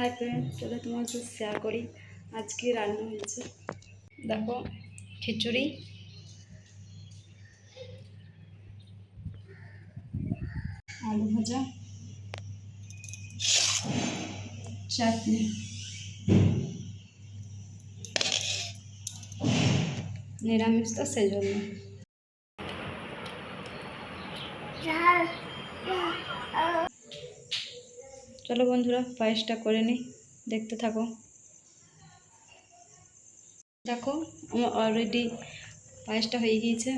Hi friend চলো তোমার সাথে শেয়ার করি। আজকে রান্না হয়েছে। দেখো, খিচুড়ি। আলু ভাজা। চাটনি। নিরামিষ তো সেই জন্য চলো বন্ধুরা পায়েসটা করে নিই দেখতে থাকো। দেখো আমার অলরেডি পায়েসটা হয়ে গিয়েছে।